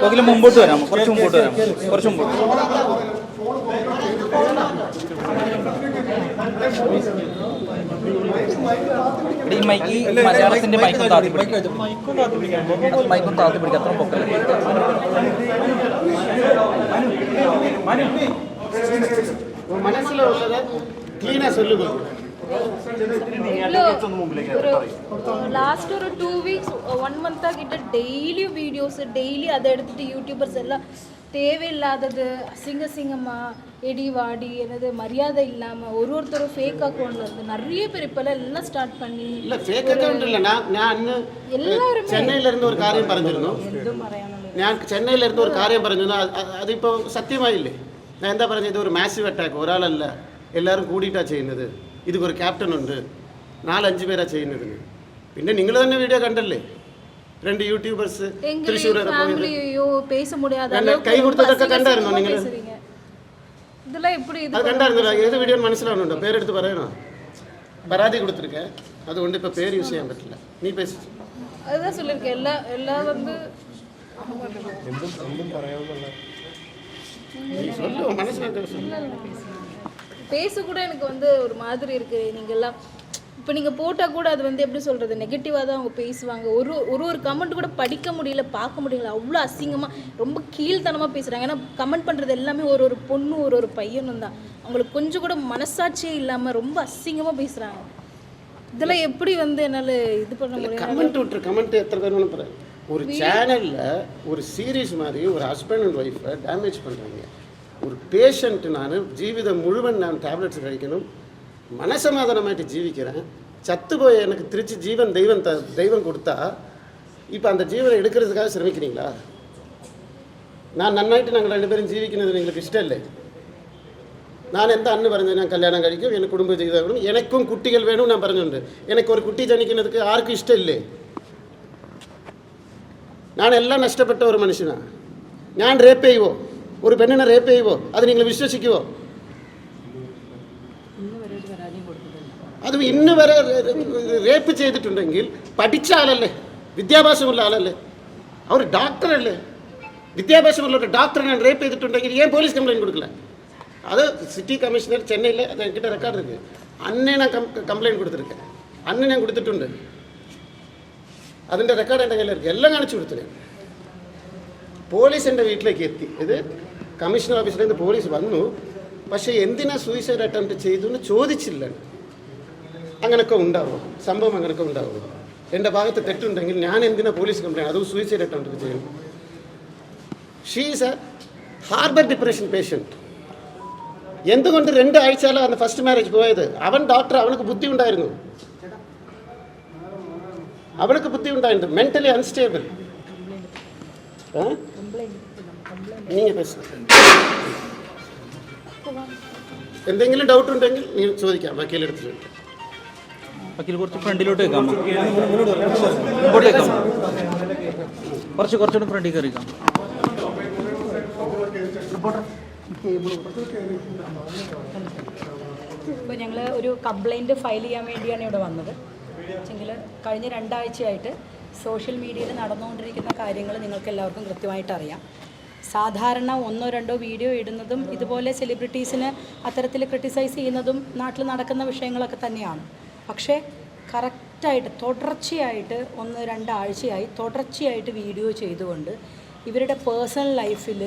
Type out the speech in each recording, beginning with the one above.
കോക്കിലും മുമ്പോട്ട് വരാം. കുറച്ച് മുമ്പോട്ട് വരാം. കുറച്ച് മുമ്പോട്ട് ഈ മൈക്ക് മലയാളത്തിന്റെ മൈക്കും താത്തി പിടിക്കും. മൈക്കും താത്തി പിടിക്കും. അത്ര പൊക്കല മനസ്സിലുള്ളത് ക്ലീനാ സൊല്ലുക கிளீனா சொல்லுங்க ഒരു ലാസ്റ്റ് ഒരു ടു വീക്സ് വൺ മന്ത് ആക്കിയിട്ട് ഡെയിലി വീഡിയോസ് ഡെയിലി അതെടുത്തിട്ട് யூடியூபர்ஸ் எல்லாம் தேவையில்லாதது அசிங்க அசிங்கமா எடி வாடி என்னது மரியாதை இல்லாம ஒரு ஒருத்தரும் ஃபேக் அக்கௌண்ட்ல இருந்து நிறைய பேர் இப்பெல்லாம் எல்லாம் ஸ்டார்ட் பண்ணி இல்ல ഫേക്ക് അക്കൗണ്ട് ഇല്ല ഞാൻ ഞാൻ അന്ന് എല്ലാവരും ചെന്നൈയിലിരുന്ന് ഒരു കാര്യം പറഞ്ഞിരുന്നു എന്തും പറയാനുള്ളത് ഞാൻ ചെന്നൈയിലിരുന്ന് ഒരു കാര്യം പറഞ്ഞിരുന്നു അത് അത് അതിപ്പോൾ സത്യമായില്ലേ ഞാൻ എന്താ പറഞ്ഞത് ഇത് ഒരു മാസീവ് അറ്റാക്ക് ഒരാളല്ല എല്ലാവരും കൂടിയിട്ടാ ചെയ്യുന്നത് இதுக்கு ഒരു ക്യാപ്റ്റൻ ഉണ്ട് നാലഞ്ച് പേരാ ചെയ്യുന്നതിന് പിന്നെ നിങ്ങൾ തന്നെ വീഡിയോ കണ്ടല്ലേ രണ്ട് യൂട്യൂബേഴ്സ് തൃശ്ശൂർ വരെ പോയത് എന്നെ കൈ കൊടുത്തതൊക്കെ കണ്ടായിരുന്നോ നിങ്ങൾ അത് കണ്ടായിരുന്നില്ല ഏത് വീഡിയോ മനസ്സിലാവുന്നുണ്ടോ പേരെടുത്ത് പറയണോ പരാതി കൊടുത്തിരിക്ക അതുകൊണ്ട് ഇപ്പൊ പേര് യൂസ് ചെയ്യാൻ പറ്റില്ല നീ പേശി അതാ சொல்லிருக்கேன் എല്ലാ എല്ലാ വന്ന് എന്തും എന്തും പറയാവുന്നുള്ള നീ சொல்லു മനസ്സിലാക്കാൻ பேச கூட எனக்கு வந்து ஒரு மாதிரி இருக்கு. நீங்க எல்லாம் இப்போ நீங்கள் போட்டால் கூட அது வந்து எப்படி சொல்கிறது நெகட்டிவாக தான் அவங்க பேசுவாங்க. ஒரு ஒரு ஒரு கமெண்ட் கூட படிக்க முடியல பார்க்க முடியல அவ்வளோ அசிங்கமாக ரொம்ப கீழ்த்தனமாக பேசுகிறாங்க ஏன்னா கமெண்ட் பண்ணுறது எல்லாமே ஒரு ஒரு பொண்ணு ஒரு ஒரு பையனும் தான். அவங்களுக்கு கொஞ்சம் கூட மனசாட்சியே இல்லாமல் ரொம்ப அசிங்கமாக பேசுகிறாங்க இதெல்லாம் எப்படி வந்து என்னால் இது பண்ண முடியும்? கமெண்ட் விட்டுரு கமெண்ட் எத்தனை பேர் பாரு ஒரு சேனலில் ஒரு சீரீஸ் மாதிரி ஒரு ஹஸ்பண்ட் அண்ட் ஒய்ஃபை டேமேஜ் பண்ணுறாங்க ஒரு பேஷண்ட்டு நான் ஜீவிதம் முழுவன் நான் டேப்லெட்ஸ் கழிக்கணும். மனசமாதானமாயிட்டு ஜீவிக்கிறேன். சத்து போய் எனக்கு திருச்சி ஜீவன் தெய்வம் த தெய்வம் கொடுத்தா இப்போ அந்த ஜீவனை எடுக்கிறதுக்காக சிரமிக்கிறீங்களா? நான் நன்னாயிட்டு நாங்கள் ரெண்டு பேரும் ஜீவிக்கிறது எங்களுக்கு இஷ்டம் இல்லை. நான் எந்த அண்ணு பறஞ்சேன் நான் கல்யாணம் கழிக்கும் எனக்கு குடும்ப ஜீவிதம் வேணும் எனக்கும் குட்டிகள் வேணும் நான் பறஞ்சுண்டு எனக்கு ஒரு குட்டி ஜனிக்கிறதுக்கு யாருக்கும் இஷ்டம் இல்லை. நான் எல்லாம் நஷ்டப்பட்ட ஒரு மனுஷனா? நான் ரேப்பெய்வோம் ഒരു പെണ്ണിനെ റേപ്പ് ചെയ്യുമോ അത് നിങ്ങൾ വിശ്വസിക്കുമോ അത് ഇന്ന് വരെ റേപ്പ് ചെയ്തിട്ടുണ്ടെങ്കിൽ പഠിച്ച ആളല്ലേ? വിദ്യാഭ്യാസമുള്ള ആളല്ലേ? അവർ ഡോക്ടറല്ലേ വിദ്യാഭ്യാസമുള്ള ഒരു ഡോക്ടറിനെ റേപ്പ് ചെയ്തിട്ടുണ്ടെങ്കിൽ ഏൻ പോലീസ് കംപ്ലൈന്റ് കൊടുക്കില്ല? അത് സിറ്റി കമ്മീഷണർ ചെന്നൈയിൽ അത് എങ്കിட்ட റെക്കോർഡ് ഇருக்கு അന്നേ ഞാൻ കംപ്ലൈന്റ് കൊടുത്തിരിക്കേ. അന്ന് ഞാൻ കൊടുത്തിട്ടുണ്ട്. അതിന്റെ റെക്കോർഡ് എന്റെ കയ്യിലിരിക്കും. എല്ലാം കാണിച്ചു കൊടുത്തിട്ട് പോലീസ് എന്റെ വീട്ടിലേക്ക് എത്തി. ഇത് കമ്മീഷണർ ഓഫീസിൽ നിന്ന് പോലീസ് വന്നു. പക്ഷേ എന്തിനാ സൂയിസൈഡ് അറ്റംപ്റ്റ് ചെയ്തു എന്ന് ചോദിച്ചില്ല. അങ്ങനെയൊക്കെ ഉണ്ടാവും. സംഭവം അങ്ങനെയൊക്കെ ഉണ്ടാവും. എന്റെ ഭാഗത്ത് തെറ്റുണ്ടെങ്കിൽ ഞാൻ എന്തിനാ പോലീസ് കംപ്ലൈന്റ് അതും സൂയിസൈഡ് അറ്റംപ്റ്റ് ചെയ്യും she's a harbour depression patient എന്തുകൊണ്ട് രണ്ട് അന്ന് ഫസ്റ്റ് മാരേജ് പോയത്? അവൻ ഡോക്ടർ അവൾക്ക് ബുദ്ധി ഉണ്ടായിരുന്നു അവൾക്ക് ബുദ്ധി ഉണ്ടായിരുന്നു മെന്റലി അൺസ്റ്റേബിൾ நீங்கள் பேசுங்க എന്തെങ്കിലും ഡൗട്ട് ഉണ്ടെങ്കിൽ നീ ചോദിക്കാം വക്കീലെടുത്ത് വക്കീൽ കുറച്ച് ഫ്രണ്ടിലോട്ട് വെക്കാമോ ഇങ്ങോട്ട് വെക്കാമോ കുറച്ച് കുറച്ചുകൂടെ ഫ്രണ്ടിൽ കയറിക്കാം ഇപ്പോൾ ഞങ്ങൾ ഒരു കംപ്ലൈന്റ് ഫയൽ ചെയ്യാൻ വേണ്ടിയാണ് ഇവിടെ വന്നത്. പക്ഷെങ്കിൽ കഴിഞ്ഞ രണ്ടാഴ്ചയായിട്ട് സോഷ്യൽ മീഡിയയിൽ നടന്നുകൊണ്ടിരിക്കുന്ന കാര്യങ്ങൾ നിങ്ങൾക്ക് എല്ലാവർക്കും കൃത്യമായിട്ട് അറിയാം. സാധാരണ ഒന്നോ രണ്ടോ വീഡിയോ ഇടുന്നതും ഇതുപോലെ സെലിബ്രിറ്റീസിന് അത്തരത്തിൽ ക്രിട്ടിസൈസ് ചെയ്യുന്നതും നാട്ടിൽ നടക്കുന്ന വിഷയങ്ങളൊക്കെ തന്നെയാണ്. പക്ഷേ കറക്റ്റായിട്ട് തുടർച്ചയായിട്ട് ഒന്ന് രണ്ടാഴ്ചയായി തുടർച്ചയായിട്ട് വീഡിയോ ചെയ്തുകൊണ്ട് ഇവരുടെ പേഴ്സണൽ ലൈഫിൽ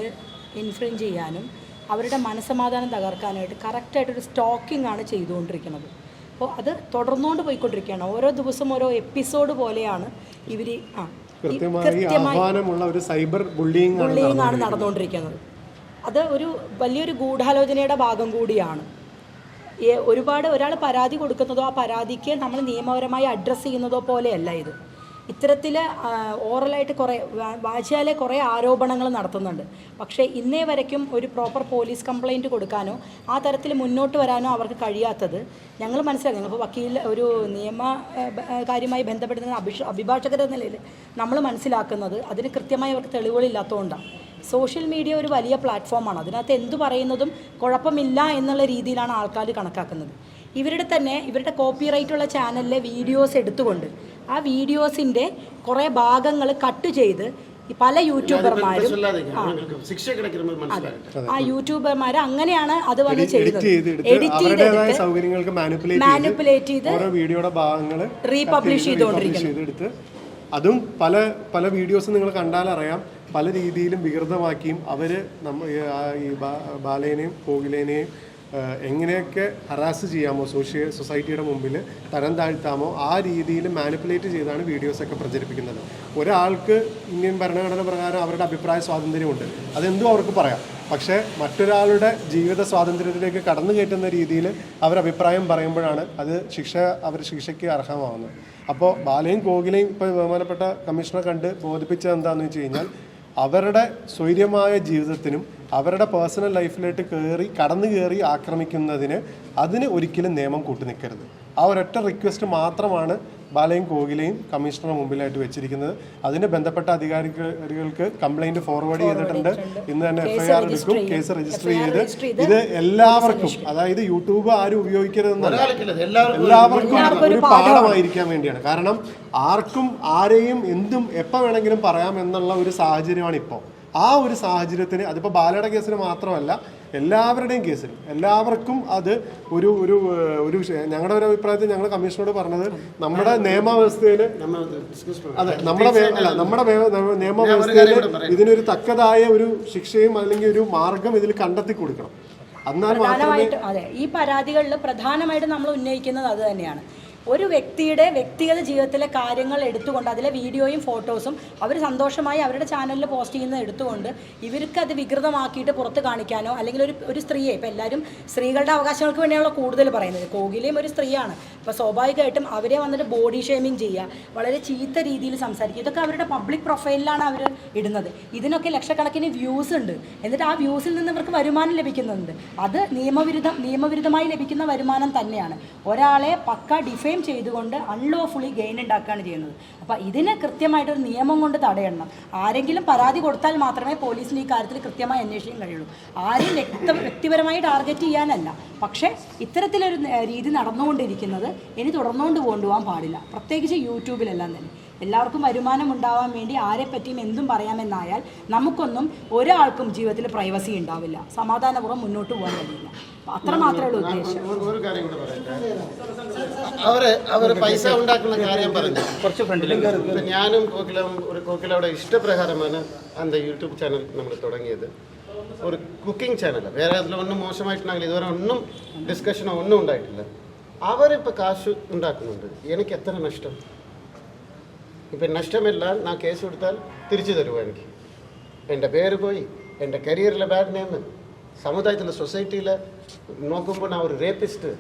ഇൻഫ്ലുവൻസ് ചെയ്യാനും അവരുടെ മനസ്സമാധാനം തകർക്കാനായിട്ട് കറക്റ്റായിട്ടൊരു സ്റ്റോക്കിംഗ് ആണ് ചെയ്തുകൊണ്ടിരിക്കുന്നത്. അപ്പോൾ അത് തുടർന്നുകൊണ്ട് പോയിക്കൊണ്ടിരിക്കുകയാണ്. ഓരോ ദിവസം ഓരോ എപ്പിസോഡ് പോലെയാണ് ഇവർ ആ കൃത്യമായി ആഹ്വാനമുള്ള ഒരു സൈബർ ബുള്ളിയിങ് ആണ് നടന്നുകൊണ്ടിരിക്കുന്നത്. അത് ഒരു വലിയൊരു ഗൂഢാലോചനയുടെ ഭാഗം കൂടിയാണ്. ഒരുപാട് ഒരാൾ പരാതി കൊടുക്കുന്നതോ ആ പരാതിക്ക് നമ്മൾ നിയമപരമായി അഡ്രസ്സ് ചെയ്യുന്നതോ പോലെയല്ല ഇത്. ഇത്തരത്തിൽ ഓറലായിട്ട് കുറേ വാചാലെ കുറേ ആരോപണങ്ങൾ നടത്തുന്നുണ്ട്. പക്ഷേ ഇന്നേ വരയ്ക്കും ഒരു പ്രോപ്പർ പോലീസ് കംപ്ലൈന്റ് കൊടുക്കാനോ ആ തരത്തിൽ മുന്നോട്ട് വരാനോ അവർക്ക് കഴിയാത്തത് ഞങ്ങൾ മനസ്സിലാക്കി. ഞങ്ങളിപ്പോൾ വക്കീൽ ഒരു നിയമ കാര്യമായി ബന്ധപ്പെടുന്ന അഭിഷ അഭിഭാഷകരുടെ നിലയിൽ നമ്മൾ മനസ്സിലാക്കുന്നത് അതിന് കൃത്യമായി അവർക്ക് തെളിവുകളില്ലാത്തതുകൊണ്ടാണ് സോഷ്യൽ മീഡിയ ഒരു വലിയ പ്ലാറ്റ്ഫോമാണ്. അതിനകത്ത് എന്തു പറയുന്നതും കുഴപ്പമില്ല എന്നുള്ള രീതിയിലാണ് ആൾക്കാർ കണക്കാക്കുന്നത്. ഇവരുടെ തന്നെ ഇവരുടെ കോപ്പി റൈറ്റുള്ള ചാനലിലെ വീഡിയോസ് എടുത്തുകൊണ്ട് ആ വീഡിയോസിന്റെ കുറേ ഭാഗങ്ങൾ കട്ട് ചെയ്ത് പല യൂട്യൂബർമാരും ആ. യൂട്യൂബർമാർ അങ്ങനെയാണ് അത് വന്ന് ചെയ്തത്. എഡിറ്റ് ചെയ്ത് മാനിപ്പുലേറ്റ് ചെയ്ത് വീഡിയോയുടെ ഭാഗങ്ങൾ റീപബ്ലിഷ് ചെയ്തുകൊണ്ടിരിക്കുന്നത് അതും പല പല വീഡിയോസ് നിങ്ങൾ കണ്ടാൽ അറിയാം പല രീതിയിലും വികൃതമാക്കിയും അവർ നമ്മ ഈ ബാലേനെയും കോകിലേനെയും എങ്ങനെയൊക്കെ ഹറാസ് ചെയ്യാമോ സോഷ്യ സൊസൈറ്റിയുടെ മുമ്പിൽ തരം താഴ്ത്താമോ ആ രീതിയിൽ മാനിപ്പുലേറ്റ് ചെയ്താണ് വീഡിയോസൊക്കെ പ്രചരിപ്പിക്കുന്നത്. ഒരാൾക്ക് ഇന്ത്യൻ ഭരണഘടന പ്രകാരം അവരുടെ അഭിപ്രായ സ്വാതന്ത്ര്യമുണ്ട്. അതെന്തും അവർക്ക് പറയാം. പക്ഷേ മറ്റൊരാളുടെ ജീവിത സ്വാതന്ത്ര്യത്തിലേക്ക് കടന്നു കയറ്റുന്ന രീതിയിൽ അവരഭിപ്രായം പറയുമ്പോഴാണ് അത് ശിക്ഷ അവർ ശിക്ഷയ്ക്ക് അർഹമാവുന്നത്. അപ്പോൾ ബാലയും കോകിലയും ഇപ്പോൾ ബഹുമാനപ്പെട്ട കമ്മീഷണറെ കണ്ട് ബോധിപ്പിച്ചത് എന്താണെന്ന് വെച്ച് കഴിഞ്ഞാൽ അവരുടെ സ്വൈര്യമായ ജീവിതത്തിനും അവരുടെ പേഴ്സണൽ ലൈഫിലോട്ട് കയറി കടന്നു കയറി ആക്രമിക്കുന്നതിന് അതിന് ഒരിക്കലും നിയമം കൂട്ടുനിൽക്കരുത് ആ ഒരൊറ്റ റിക്വസ്റ്റ് മാത്രമാണ് ബാലയും കോകിലയും കമ്മീഷണറുടെ മുമ്പിലായിട്ട് വെച്ചിരിക്കുന്നത്. അതിന് ബന്ധപ്പെട്ട അധികാരികൾക്ക് കംപ്ലൈന്റ് ഫോർവേഡ് ചെയ്തിട്ടുണ്ട്. ഇന്ന് തന്നെ എഫ്ഐആർ എടുക്കും കേസ് രജിസ്റ്റർ ചെയ്ത് ഇത് എല്ലാവർക്കും അതായത് യൂട്യൂബ് ആരും ഉപയോഗിക്കരുതെന്നല്ല. എല്ലാവർക്കും എല്ലാവർക്കും ഒരു പാഠമായിരിക്കാൻ വേണ്ടിയാണ്. കാരണം ആർക്കും ആരെയും എന്തും എപ്പോൾ വേണമെങ്കിലും പറയാം എന്നുള്ള ഒരു സാഹചര്യമാണ് ഇപ്പോൾ ആ ഒരു സാഹചര്യത്തിന് അതിപ്പോൾ ബാലയുടെ കേസിന് മാത്രമല്ല എല്ലാവരുടെയും കേസിൽ എല്ലാവർക്കും അത് ഒരു ഒരു ഒരു ഞങ്ങളുടെ ഒരു അഭിപ്രായത്തിൽ ഞങ്ങൾ കമ്മീഷനോട് പറഞ്ഞത് നമ്മുടെ നിയമവ്യവസ്ഥയിൽ അതെ നമ്മുടെ അല്ല നമ്മുടെ നിയമവ്യവസ്ഥയിൽ ഇതിനൊരു തക്കതായ ഒരു ശിക്ഷയും അല്ലെങ്കിൽ ഒരു മാർഗം ഇതിൽ കണ്ടെത്തി കൊടുക്കണം. എന്നാൽ അതെ ഈ പരാതികളിൽ പ്രധാനമായിട്ട് നമ്മൾ ഉന്നയിക്കുന്നത് അത് തന്നെയാണ്. ഒരു വ്യക്തിയുടെ വ്യക്തിഗത ജീവിതത്തിലെ കാര്യങ്ങൾ എടുത്തുകൊണ്ട് അതിലെ വീഡിയോയും ഫോട്ടോസും അവർ സന്തോഷമായി അവരുടെ ചാനലിൽ പോസ്റ്റ് ചെയ്യുന്നത് എടുത്തുകൊണ്ട് ഇവർക്ക് അത് വികൃതമാക്കിയിട്ട് പുറത്ത് കാണിക്കാനോ അല്ലെങ്കിൽ ഒരു ഒരു സ്ത്രീയെ ഇപ്പോൾ എല്ലാവരും സ്ത്രീകളുടെ അവകാശങ്ങൾക്ക് വേണ്ടിയാണല്ലോ കൂടുതൽ പറയുന്നത്. കോഹ്ലിയും ഒരു സ്ത്രീയാണ്. അപ്പോൾ സ്വാഭാവികമായിട്ടും അവരെ വന്നിട്ട് ബോഡി ഷേമിങ് ചെയ്യുക വളരെ ചീത്ത രീതിയിൽ സംസാരിക്കുക ഇതൊക്കെ അവരുടെ പബ്ലിക് പ്രൊഫൈലിലാണ് അവർ ഇടുന്നത്. ഇതിനൊക്കെ ലക്ഷക്കണക്കിന് വ്യൂസ് ഉണ്ട്. എന്നിട്ട് ആ വ്യൂസിൽ നിന്ന് ഇവർക്ക് വരുമാനം ലഭിക്കുന്നുണ്ട്. അത് നിയമവിരുദ്ധ നിയമവിരുദ്ധമായി ലഭിക്കുന്ന വരുമാനം തന്നെയാണ്. ഒരാളെ പക്ക ഡിഫൈൻ ചെയ്തുകൊണ്ട് അൺലോഫുള്ളി ഗെയിൻ ഉണ്ടാക്കുകയാണ് ചെയ്യുന്നത്. അപ്പോൾ ഇതിന് കൃത്യമായിട്ടൊരു നിയമം കൊണ്ട് തടയണം. ആരെങ്കിലും പരാതി കൊടുത്താൽ മാത്രമേ പോലീസിന് ഈ കാര്യത്തിൽ കൃത്യമായി അന്വേഷിക്കാൻ കഴിയുള്ളൂ. ആരും വ്യക്ത വ്യക്തിപരമായി ടാർഗറ്റ് ചെയ്യാനല്ല. പക്ഷേ ഇത്തരത്തിലൊരു രീതി നടന്നുകൊണ്ടിരിക്കുന്നത് ഇനി തുടർന്നുകൊണ്ട് കൊണ്ടുപോകാൻ പാടില്ല. പ്രത്യേകിച്ച് യൂട്യൂബിലെല്ലാം തന്നെ. എല്ലാവർക്കും വരുമാനം ഉണ്ടാവാൻ വേണ്ടി ആരെ പറ്റിയും എന്തും പറയാമെന്നായാൽ നമുക്കൊന്നും ഒരാൾക്കും ജീവിതത്തിൽ പ്രൈവസി ഉണ്ടാവില്ല. സമാധാനപൂർവം മുന്നോട്ട് പോകാൻ കഴിയില്ല. അത്ര മാത്രമേ ഉള്ളൂ ഉദ്ദേശം. അവർ അവർ പൈസ ഉണ്ടാക്കുന്ന കാര്യം പറഞ്ഞു കുറച്ച് ഞാനും കോക്കിലും ഒരു കോക്കിലയുടെ ഇഷ്ടപ്രകാരമാണ് അന്ത യൂട്യൂബ് ചാനൽ നമ്മൾ തുടങ്ങിയത്. ഒരു കുക്കിംഗ് ചാനൽ. വേറെ അതിലൊന്നും മോശമായിട്ടുണ്ടെങ്കിൽ ഇതുവരെ ഒന്നും ഡിസ്കഷനോ ഒന്നും ഉണ്ടായിട്ടില്ല. അവരിപ്പോൾ കാശ് ഉണ്ടാക്കുന്നുണ്ട്. എനിക്ക് എത്ര നഷ്ടം? ഇപ്പം നഷ്ടമെല്ലാം ഞാൻ കേസ് കൊടുത്താൽ തിരിച്ചു തരുമോ എനിക്ക് എൻ്റെ പേര് പോയി എൻ്റെ കരിയറിലെ ബാഡ് നെയിം സമുദായത്തിൽ സൊസൈറ്റിയിൽ നോക്കുമ്പോൾ ഞാൻ ഒരു റേപ്പിസ്റ്റ്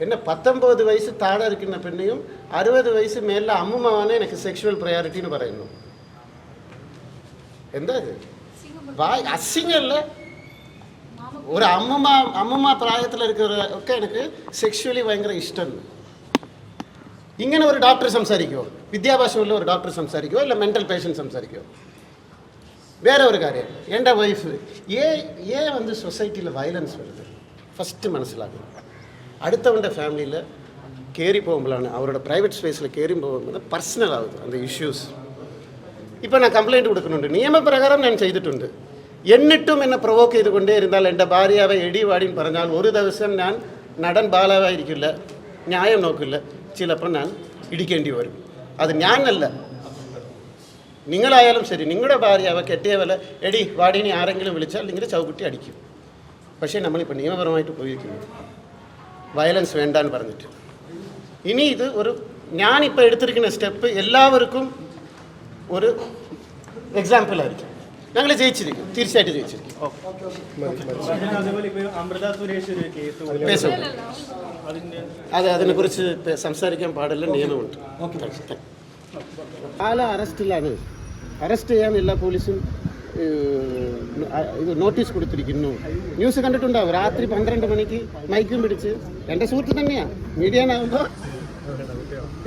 എന്നെ പത്തൊമ്പത് വയസ്സ് താഴെ ഇരിക്കുന്ന പെണ്ണെയും അറുപത് വയസ്സ് മേലെ അമ്മുമ്മയാണ് എനിക്ക് സെക്ഷുവൽ പ്രയോറിറ്റി എന്ന് പറയുന്നു എന്താ ഇത് വായ് അസിങ്ങല്ല ഒരു അമ്മമ്മ അമ്മമ്മ പ്രായത്തിൽ ഇരിക്കുന്ന ഒക്കെ എനിക്ക് സെക്ഷുവലി ഭയങ്കര ഇഷ്ടമാണ് ഇങ്ങനെ ഒരു ഡോക്ടർ സംസാരിക്കുമോ വിദ്യാഭ്യാസമുള്ള ഒരു ഡോക്ടർ സംസാരിക്കുമോ അല്ല മെൻ്റൽ പേഷ്യൻ്റ് സംസാരിക്കുമോ വേറെ ഒരു കാര്യം എൻ്റെ വൈഫ് ഏ ഏ വന്ന് സൊസൈറ്റിയിൽ വയലൻസ് വരുന്നത് ഫസ്റ്റ് മനസ്സിലാക്കണം അടുത്തവൻ്റെ ഫാമിലിയിൽ കയറി പോകുമ്പോഴാണ് അവരുടെ പ്രൈവറ്റ് സ്പേസിൽ കയറി പോകുമ്പോൾ പർസണൽ ആവുന്നത് അത് ഇഷ്യൂസ് ഇപ്പോൾ ഞാൻ കംപ്ലൈൻറ്റ് കൊടുക്കുന്നുണ്ട് നിയമപ്രകാരം ഞാൻ ചെയ്തിട്ടുണ്ട് എന്നിട്ടും എന്നെ പ്രൊവോക്ക് ചെയ്തുകൊണ്ടേ ഇരുന്നാൽ എൻ്റെ ഭാര്യ അവ എടി വാടിയും പറഞ്ഞാൽ ഒരു ദിവസം ഞാൻ നടൻ ബാലാവായിരിക്കില്ല ന്യായം നോക്കില്ല ചിലപ്പോൾ ഞാൻ ഇടിക്കേണ്ടി വരും. അത് ഞാനല്ല. നിങ്ങളായാലും ശരി നിങ്ങളുടെ ഭാര്യ അവ കെട്ടിയ പോലെ എടി വാടിനി ആരെങ്കിലും വിളിച്ചാൽ നിങ്ങൾ ചവിട്ടി അടിക്കും. പക്ഷേ നമ്മളിപ്പോൾ നിയമപരമായിട്ട് പോയിരിക്കുന്നു വയലൻസ് വേണ്ടെന്ന് പറഞ്ഞിട്ട്. ഇനി ഇത് ഒരു ഞാനിപ്പോൾ എടുത്തിരിക്കുന്ന സ്റ്റെപ്പ് എല്ലാവർക്കും ഒരു എക്സാമ്പിൾ ആയിരിക്കും. ഞങ്ങൾ ജയിച്ചിരിക്കും. തീർച്ചയായിട്ടും ജയിച്ചിരിക്കും. അതെ അതിനെക്കുറിച്ച് സംസാരിക്കാൻ പാടില്ല നിയമമുണ്ട്. ആല അറസ്റ്റിലാണ്. അറസ്റ്റ് ചെയ്യാൻ എല്ലാ പോലീസും ഇത് നോട്ടീസ് കൊടുത്തിരിക്കുന്നു. ന്യൂസ് കണ്ടിട്ടുണ്ടാവും. രാത്രി പന്ത്രണ്ട് മണിക്ക് മൈക്കും പിടിച്ച്. എന്റെ സുഹൃത്ത് തന്നെയാ. മീഡിയനാകുമ്പോൾ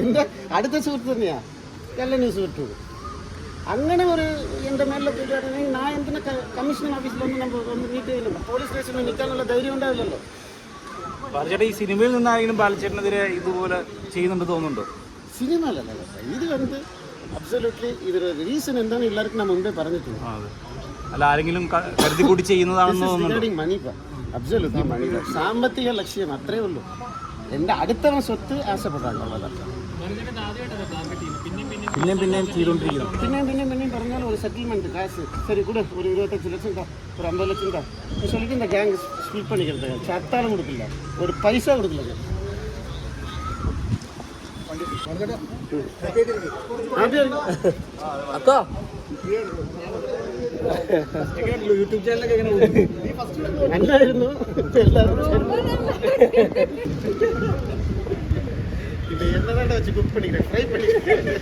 എന്താ? അടുത്ത സുഹൃത്ത് തന്നെയാ. എല്ലാ ന്യൂസ് കിട്ടും. അങ്ങനെ ഒരു എന്റെ മേലെ കിട്ടുകയാണെങ്കിൽ ഞാൻ എന്തിനെ കമ്മീഷൻ ഓഫീസിൽ നമ്മൾ ഒന്ന് മീറ്റ് ചെയ്യില്ല പോലീസ് സ്റ്റേഷനിൽ നിൽക്കാനുള്ള ധൈര്യം ഉണ്ടാവില്ലല്ലോ. ബാലചേട്ടൻ ഈ സിനിമയിൽ നിന്നായാലും ബാലചേട്ടനെതിരെ ഇതുപോലെ ചെയ്യുന്നുണ്ട് തോന്നുന്നുണ്ടോ? അല്ല ഇത് വന്ന് അബ്സല്യൂട്ട്ലി ഇതൊരു റീസൺ എന്താണെന്ന് എല്ലാവർക്കും ഞാൻ മുമ്പേ പറഞ്ഞിട്ടുണ്ട്. അല്ല ആരെങ്കിലും കരുതി കൂടി ചെയ്യുന്നതാണെന്ന് തോന്നുന്നു മണി അബ്സല്യൂട്ട്ലി മണി സാമ്പത്തിക ലക്ഷ്യം അത്രേ ഉള്ളൂ. എന്റെ അടുത്തവൻ സ്വത്ത് ആശപ്പെട്ടാണുള്ളത് പിന്നെയും പിന്നെയും ചെയ്തുകൊണ്ടിരിക്കുന്നു പിന്നെയും പിന്നെയും പിന്നെയും പറഞ്ഞാൽ ഒരു സെറ്റിൽമെന്റ് காசு சரி கொடு ஒரு இருபத்தஞ்சு லட்சம் தான் ஒரு ஐம்பது லட்சம் தான் சொல்லிட்டு இந்த கேங் ஸ்பிளிட் பண்ணிக்கிறது சத்தாலும் கொடுக்கல ஒரு பைசா கொடுக்கல அப்படியே அக்கா இருக்கு. അക്കാ നല്ലായിരുന്നു എല്ലാവരും இப்போ என்ன வச்சு குக் பண்ணிக்கிறேன் ஃப்ரை பண்ணிக்கிறேன்